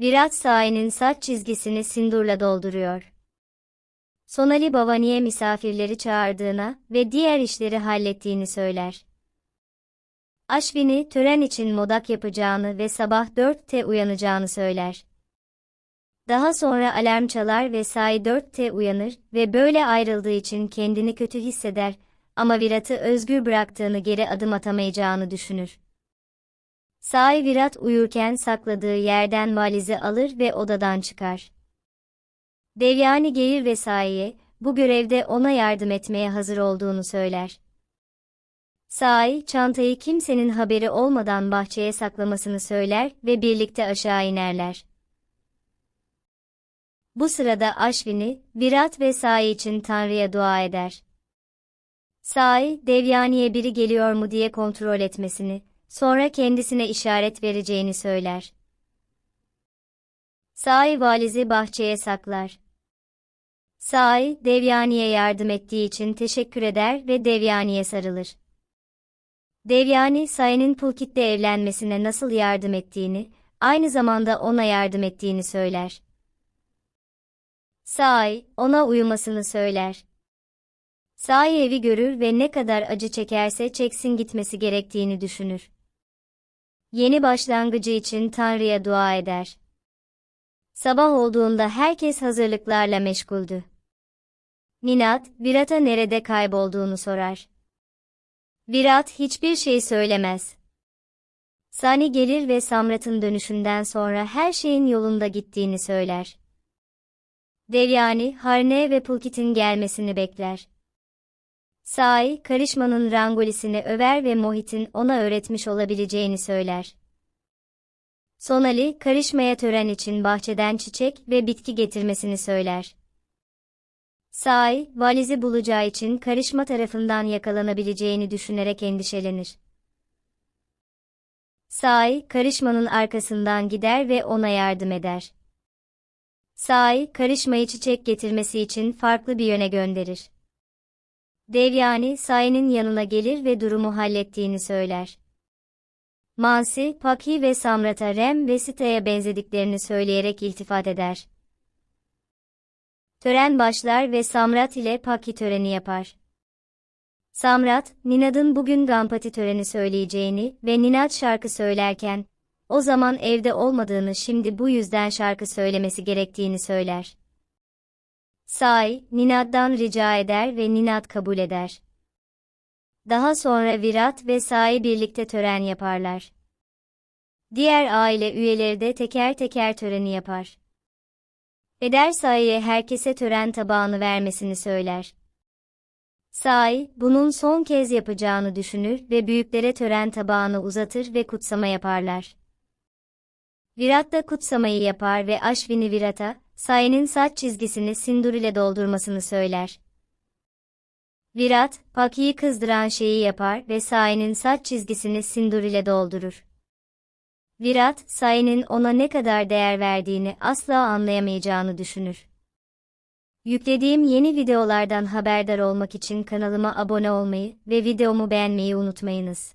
Virat Sai'nin saç çizgisini sindurla dolduruyor. Sonali Bhavani'ye misafirleri çağırdığına ve diğer işleri hallettiğini söyler. Ashwini tören için modak yapacağını ve sabah 4'te uyanacağını söyler. Daha sonra alarm çalar ve Sai 4'te uyanır ve böyle ayrıldığı için kendini kötü hisseder ama Virat'ı özgür bıraktığını geri adım atamayacağını düşünür. Sai Virat uyurken sakladığı yerden valizi alır ve odadan çıkar. Devyani gelir ve Sai'ye, bu görevde ona yardım etmeye hazır olduğunu söyler. Sai, çantayı kimsenin haberi olmadan bahçeye saklamasını söyler ve birlikte aşağı inerler. Bu sırada Ashwini, Virat ve Sai için Tanrı'ya dua eder. Sai, Devyani'ye biri geliyor mu diye kontrol etmesini, sonra kendisine işaret vereceğini söyler. Sai valizi bahçeye saklar. Sai, Devyani'ye yardım ettiği için teşekkür eder ve Devyani'ye sarılır. Devyani, Sai'nin Pulkit'le evlenmesine nasıl yardım ettiğini, aynı zamanda ona yardım ettiğini söyler. Sai, ona uyumasını söyler. Sai evi görür ve ne kadar acı çekerse çeksin gitmesi gerektiğini düşünür. Yeni başlangıcı için Tanrı'ya dua eder. Sabah olduğunda herkes hazırlıklarla meşguldü. Ninat, Virat'a nerede kaybolduğunu sorar. Virat hiçbir şey söylemez. Sani gelir ve Samrat'ın dönüşünden sonra her şeyin yolunda gittiğini söyler. Devyani, Harne ve Pulkit'in gelmesini bekler. Sai, Karışma'nın rangolisini över ve Mohit'in ona öğretmiş olabileceğini söyler. Sonali, Karışma'ya tören için bahçeden çiçek ve bitki getirmesini söyler. Sai, valizi bulacağı için Karışma tarafından yakalanabileceğini düşünerek endişelenir. Sai, Karışma'nın arkasından gider ve ona yardım eder. Sai, Karışma'yı çiçek getirmesi için farklı bir yöne gönderir. Devyani, Sai'nin yanına gelir ve durumu hallettiğini söyler. Mansi, Paki ve Samrat'a Rem ve Sita'ya benzediklerini söyleyerek iltifat eder. Tören başlar ve Samrat ile Paki töreni yapar. Samrat, Ninad'ın bugün Gampati töreni söyleyeceğini ve Ninad şarkı söylerken, o zaman evde olmadığını şimdi bu yüzden şarkı söylemesi gerektiğini söyler. Sai, Ninad'dan rica eder ve Ninad kabul eder. Daha sonra Virat ve Sai birlikte tören yaparlar. Diğer aile üyeleri de teker teker töreni yapar. Peder Sai'ye herkese tören tabağını vermesini söyler. Sai, bunun son kez yapacağını düşünür ve büyüklere tören tabağını uzatır ve kutsama yaparlar. Virat da kutsamayı yapar ve Ashwini Virat'a, Sai'nin saç çizgisini sindur ile doldurmasını söyler. Virat, Paki'yi kızdıran şeyi yapar ve Sai'nin saç çizgisini sindur ile doldurur. Virat, Sai'nin ona ne kadar değer verdiğini asla anlayamayacağını düşünür. Yüklediğim yeni videolardan haberdar olmak için kanalıma abone olmayı ve videomu beğenmeyi unutmayınız.